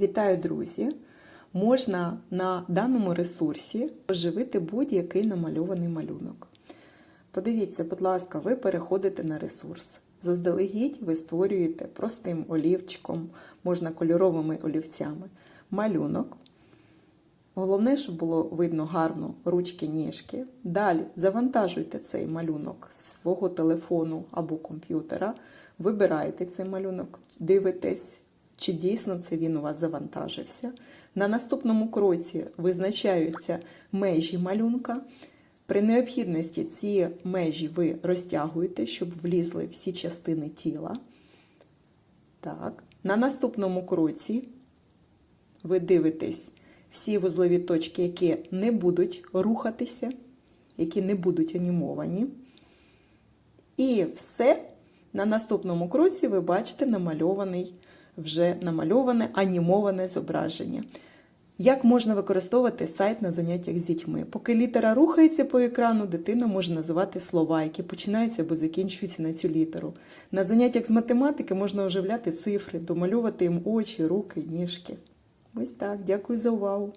Вітаю, друзі! Можна на даному ресурсі оживити будь-який намальований малюнок. Подивіться, будь ласка, ви переходите на ресурс. Заздалегідь ви створюєте простим олівчиком, можна кольоровими олівцями малюнок. Головне, щоб було видно гарно ручки, ніжки. Далі завантажуйте цей малюнок з свого телефону або комп'ютера, вибираєте цей малюнок, дивитесь, чи дійсно це він у вас завантажився. На наступному кроці визначаються межі малюнка. При необхідності ці межі ви розтягуєте, щоб влізли всі частини тіла. Так. На наступному кроці ви дивитесь всі вузлові точки, які не будуть рухатися, які не будуть анімовані. І все на наступному кроці ви бачите намальований, вже намальоване анімоване зображення. Як можна використовувати сайт на заняттях з дітьми? Поки літера рухається по екрану, дитина може називати слова, які починаються або закінчуються на цю літеру. На заняттях з математики можна оживляти цифри, домальовувати їм очі, руки, ніжки. Ось так. Дякую за увагу.